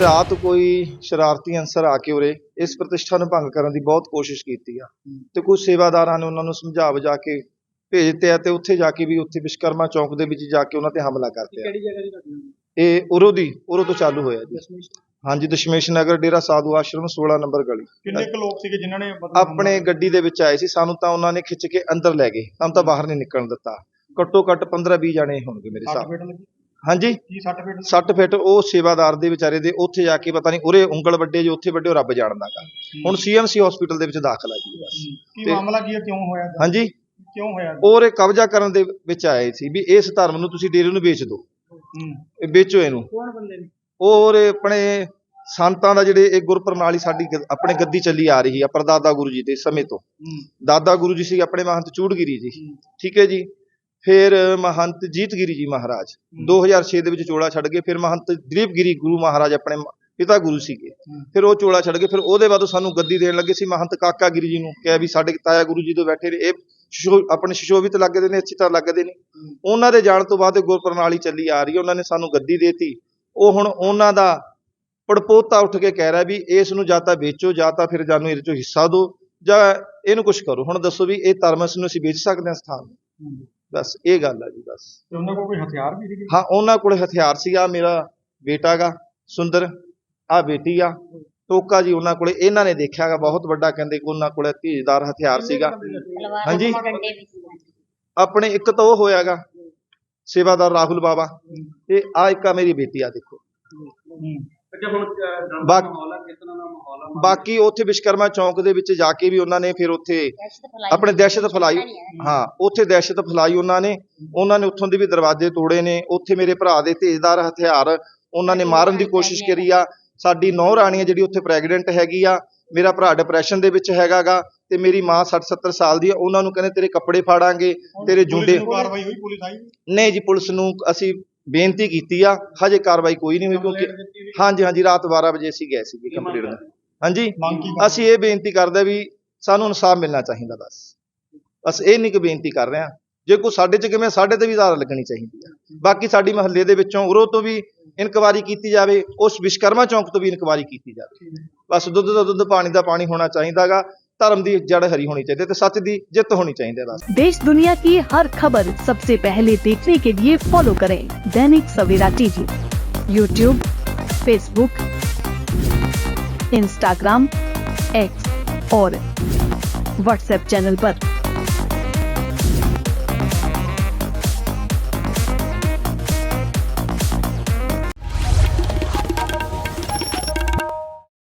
ਰਾਤ ਕੋਈ ਸ਼ਰਾਰਤੀ ਅਨਸਰ ਆ ਕੇ ਉਰੇ ਇਸ ਪ੍ਰਤਿਸ਼ਠਾ ਨੂੰ ਭੰਗ ਕਰਨ ਦੀ ਬਹੁਤ ਕੋਸ਼ਿਸ਼ ਕੀਤੀ ਆ। ਤੇ ਕੁਝ ਸੇਵਾਦਾਰਾਂ ਨੇ ਉਹਨਾਂ ਨੂੰ ਸਮਝਾ ਬੁਝਾ ਕੇ ਭੇਜਤੇ ਆ ਤੇ ਉੱਥੇ ਜਾ ਕੇ ਵੀ ਉੱਥੇ ਵਿਸ਼ਕਰਮਾ ਚੌਂਕ ਦੇ ਵਿੱਚ ਜਾ ਕੇ ਉਹਨਾਂ ਤੇ ਹਮਲਾ ਕਰਤੇ ਆ ਕਿਹੜੀ ਜਗ੍ਹਾ ਦੀ ਘਟਨਾ ਹੈ? ਇਹ ਉਰੋ ਦੀ ਉਰੋ ਤੋਂ ਚਾਲੂ ਹੋਇਆ ਜੀ। ਦਸ਼ਮੇਸ਼ ਹਾਂਜੀ ਦਸ਼ਮੇਸ਼ ਨਗਰ ਡੇਰਾ ਸਾਧੂ ਆਸ਼ਰਮ 16 ਨੰਬਰ ਗਲੀ। ਕਿੰਨੇ ਕੁ ਲੋਕ ਸੀਗੇ ਜਿਨ੍ਹਾਂ ਨੇ ਆਪਣੇ ਗੱਡੀ ਦੇ ਵਿੱਚ ਆਏ ਸੀ ਸਾਨੂੰ ਤਾਂ ਉਹਨਾਂ ਨੇ ਖਿੱਚ ਕੇ ਅੰਦਰ ਲੈ ਗਏ। ਸਾਨੂੰ ਤਾਂ ਬਾਹਰ ਨਹੀਂ ਨਿਕਲਣ ਦਿੱਤਾ। ਘੱਟੋ ਘੱਟ 15 20 ਜਾਣੇ ਹੋਣਗੇ ਮੇਰੇ ਹਿਸਾਬ ਲੱਗੀ? ਹਾਂਜੀ। ਕੀ ਸੱਟ ਫੇਟ ਲੱਗੀ? 60 ਫਿੱਟ ਉਹ ਸੇਵਾਦਾਰ ਦੇ ਵਿਚਾਰੇ ਦੇ ਉੱਥੇ ਜਾ ਕੇ ਪਤਾ ਨਹੀਂ ਉਰੇ ਉਂਗਲ ਵੱਡੇ ਜੋ ਉੱਥੇ ਵੱਡੇ ਉਹ ਰੱਬ ਜਾਣਦਾ ਗਾ। ਹੁਣ ਸੀਐਮਸੀ ਹਸਪੀਟਲ ਦੇ ਵਿੱਚ ਦਾਖਲ ਆ ਜੀ ਬਸ। ਕੀ ਮਾਮਲਾ ਕੀ ਹੈ? ਕਿਉਂ ਹੋਇਆ? ਹਾਂਜੀ। ਕਿਉਂ ਹੋਇਆ ਇਹ ਕਬਜ਼ਾ ਕਰਨ ਦੇ ਵਿੱਚ ਆਏ ਸੀ ਵੀ ਇਸ ਧਰਮ ਨੂੰ ਤੁਸੀਂ ਡੇਰੇ ਨੂੰ ਵੇਚ ਦਿਓ। ਹੂੰ। ਇਹ ਵੇਚੋ ਇਹਨੂੰ। ਕੌਣ ਬੰਦੇ ਨੇ? ਔਰ ਇਹ ਆਪਣੇ ਸੰਤਾਂ ਦਾ ਜਿਹੜੇ ਇਹ ਗੁਰਪ੍ਰਣਾਲੀ ਸਾਡੀ ਆਪਣੇ ਗੱਦੀ ਚੱਲੀ ਆ ਰਹੀ ਆ ਪਰਦਾਦਾ ਗੁਰੂ ਜੀ ਦੇ ਸਮੇਂ ਤੋਂ। ਦਾਦਾ ਗੁਰੂ ਜੀ ਸੀ ਆਪਣੇ ਮਹੰਤ ਚੂੜਗਿਰੀ ਜੀ। ਠੀਕ ਹੈ ਜੀ। ਫਿਰ ਮਹੰਤ ਜੀਤਗਿਰੀ ਜੀ ਮਹਾਰਾਜ 2006 ਦੇ ਵਿੱਚ ਚੋਲਾ ਛੱਡ ਗਏ ਫਿਰ ਮਹੰਤ ਦਲੀਪਗਿਰੀ ਗੁਰੂ ਮਹਾਰਾਜ ਆਪਣੇ ਪਿਤਾ ਗੁਰੂ ਸੀਗੇ। ਫਿਰ ਉਹ ਚੋਲਾ ਛੱਡ ਗਏ ਫਿਰ ਉਹਦੇ ਬਾਅਦ ਸਾਨੂੰ ਗੱਦੀ ਦੇਣ ਲੱਗੇ ਸੀ। ਮਹੰਤ ਕਾਕਾ ਗਿਰੀ ਜੀ ਨੂੰ ਕਿਹਾ ਵੀ ਸਾਡੇ ਤਾਇਆ ਗੁਰੂ ਜੀ ਤੋਂ ਬੈਠੇ ਨੇ ਇਹ ਆਪਣੇ ਸ਼ਿਸ਼ੋਭਿਤ ਲੱਗਦੇ ਨੇ ਅੱਛੀ ਤਰ੍ਹਾਂ ਲੱਗਦੇ ਨੇ। ਉਹਨਾਂ ਦੇ ਜਾਣ ਤੋਂ ਬਾਅਦ ਗੁਰਪ੍ਰਣਾਲੀ ਚੱਲੀ ਆ ਰਹੀ ਹੈ ਉਹਨਾਂ ਨੇ ਸਾਨੂੰ ਗੱਦੀ ਦੇਤੀ। ਉਹ ਹੁਣ ਉਹਨਾਂ ਦਾ ਪੜਪੋਤਾ ਉੱਠ ਕੇ ਕਹਿ ਰਿਹਾ ਵੀ ਇਸ ਨੂੰ ਜਾਂ ਤਾਂ ਵੇਚੋ ਜਾਂ ਤਾਂ ਫਿਰ ਜਾਨੂੰ ਇਹਦੇ ਚੋਂ ਹਿੱਸਾ ਦਿਓ ਜਾਂ ਇਹਨੂੰ ਕੁਝ ਕਰੋ। ਹੁਣ ਦੱਸੋ ਵੀ ਇਹ ਧਰਮਸ ਨੂੰ ਅਸੀਂ ਵੇਚ ਸਕਦੇ ਹਾਂ ਸਥਾਨ ਨੂੰ? ਬਸ ਇਹ ਗੱਲ ਆ ਜੀ ਬਸ। ਤੇ ਉਹਨਾਂ ਕੋਲ ਕੋਈ ਹਥਿਆਰ ਵੀ ਸੀਗੇ? ਹਾਂ ਉਹਨਾਂ ਕੋਲੇ ਹਥਿਆਰ ਸੀਗਾ ਮੇਰਾ ਬੇਟਾ ਗਾ ਸੁੰਦਰ। ਆ ਬੇਟੀ ਆ ਟੋਕਾ ਜੀ ਉਹਨਾਂ ਕੋਲੇ। ਇਹਨਾਂ ਨੇ ਦੇਖਿਆਗਾ ਬਹੁਤ ਵੱਡਾ ਕਹਿੰਦੇ ਕਿ ਉਹਨਾਂ ਕੋਲੇ ਧੀਜਦਾਰ ਹਥਿਆਰ ਸੀਗਾ। ਹਾਂਜੀ। ਆਪਣੇ ਇੱਕ ਤਾਂ ਉਹ ਹੋਇਆਗਾ ਸੇਵਾਦਾਰ ਰਾਹੁਲ ਬਾਬਾ ਤੇ ਆ ਇੱਕ ਆ ਮੇਰੀ ਬੇਟੀ ਆ ਦੇਖੋ। ਅੱਛਾ ਹੁਣ ਅਹ, ਬਾਕ- ਮਾਹੌਲ ਹੈ ਕਿਸ ਤਰ੍ਹਾਂ ਦਾ ਮਾਹੌਲ ਹੈ ਬਾਕੀ ਉੱਥੇ ਵਿਸ਼ਕਰਮਾ ਚੌਂਕ ਦੇ ਵਿੱਚ ਜਾ ਕੇ ਵੀ ਉਹਨਾਂ ਨੇ ਫਿਰ ਉੱਥੇ ਆਪਣੇ ਦਹਿਸ਼ਤ ਫੈਲਾਈ ਹਾਂ। ਉੱਥੇ ਦਹਿਸ਼ਤ ਫੈਲਾਈ ਉਹਨਾਂ ਨੇ। ਉਹਨਾਂ ਨੇ ਉੱਥੋਂ ਦੇ ਵੀ ਦਰਵਾਜ਼ੇ ਤੋੜੇ ਨੇ। ਉੱਥੇ ਮੇਰੇ ਭਰਾ ਦੇ ਤੇਜ਼ਦਾਰ ਹਥਿਆਰ ਉਹਨਾਂ ਨੇ ਮਾਰਨ ਦੀ ਕੋਸ਼ਿਸ਼ ਕਰੀ ਆ। ਸਾਡੀ ਨੌ ਰਾਣੀ ਆ ਜਿਹੜੀ ਉੱਥੇ ਪ੍ਰੈਗਨੈਂਟ ਹੈਗੀ ਆ ਮੇਰਾ ਭਰਾ ਡਿਪਰੈਸ਼ਨ ਦੇ ਵਿੱਚ ਹੈਗਾਗਾ ਤੇ ਮੇਰੀ ਮਾਂ 60 70 ਸਾਲ ਦੀ ਆ। ਉਹਨਾਂ ਨੂੰ ਕਹਿੰਦੇ ਤੇਰੇ ਕੱਪੜੇ ਫਾੜਾਂਗੇ ਤੇਰੇ ਜੁੰਡੇ ਨੂੰ ਕਾਰਵਾਈ ਹੋਈ ਪੁਲਿਸ ਆਈ ਨਹੀਂ ਜੀ ਪੁਲਿਸ ਨੂੰ ਅਸੀਂ ਬੇਨਤੀ ਕੀਤੀ ਆ ਹਜੇ ਕਾਰਵਾਈ ਕੋਈ ਨਹੀਂ ਹੋਈ ਕਿਉਂਕਿ ਹਾਂਜੀ ਹਾਂਜੀ ਰਾਤ 12 ਵਜੇ ਅਸੀਂ ਗਏ ਸੀਗੇ ਕੰਪਲੀਟ ਹਾਂਜੀ ਅਸੀਂ ਇਹ ਬੇਨਤੀ ਕਰਦੇ ਵੀ ਸਾਨੂੰ ਇਨਸਾਫ ਮਿਲਣਾ ਚਾਹੀਦਾ ਬਸ। ਬਸ ਇਹ ਨਹੀਂ ਕਿ ਬੇਨਤੀ ਕਰ ਰਹੇ ਹਾਂ। ਜੇ ਕੋਈ ਸਾਡੇ ਚ ਕਿਵੇਂ ਸਾਡੇ ਤੇ ਵੀ ਦਾਰ ਲੱਗਣੀ ਚਾਹੀਦੀ ਆ। ਬਾਕੀ ਸਾਡੀ ਮਹੱਲੇ ਦੇ ਵਿੱਚੋਂ ਉਰੋਂ ਤੋਂ ਵੀ ਇਨਕੁਆਰੀ ਕੀਤੀ ਜਾਵੇ ਉਸ ਵਿਸ਼ਕਰਮਾ ਚੌਂਕ ਤੋਂ ਵੀ ਇਨਕੁਆਰੀ ਕੀਤੀ ਜਾਵੇ। ਬਸ ਦੁੱਧ ਦਾ ਦੁੱਧ ਪਾਣੀ ਦਾ ਪਾਣੀ ਹੋਣਾ ਚਾਹੀਦਾਗਾ। ਧਰਮ ਦੀ ਜੜ ਹਰੀ ਹੋਣੀ ਚਾਹੀਦੀ ਹੈ ਤੇ ਸੱਚ ਦੀ ਜਿੱਤ ਹੋਣੀ ਚਾਹੀਦੀ ਹੈ ਬਸ देश दुनिया की हर खबर सबसे पहले देखने के लिए फॉलो करें Dainik Savera TV YouTube Facebook Instagram X और व्हाट्सएप चैनल पर।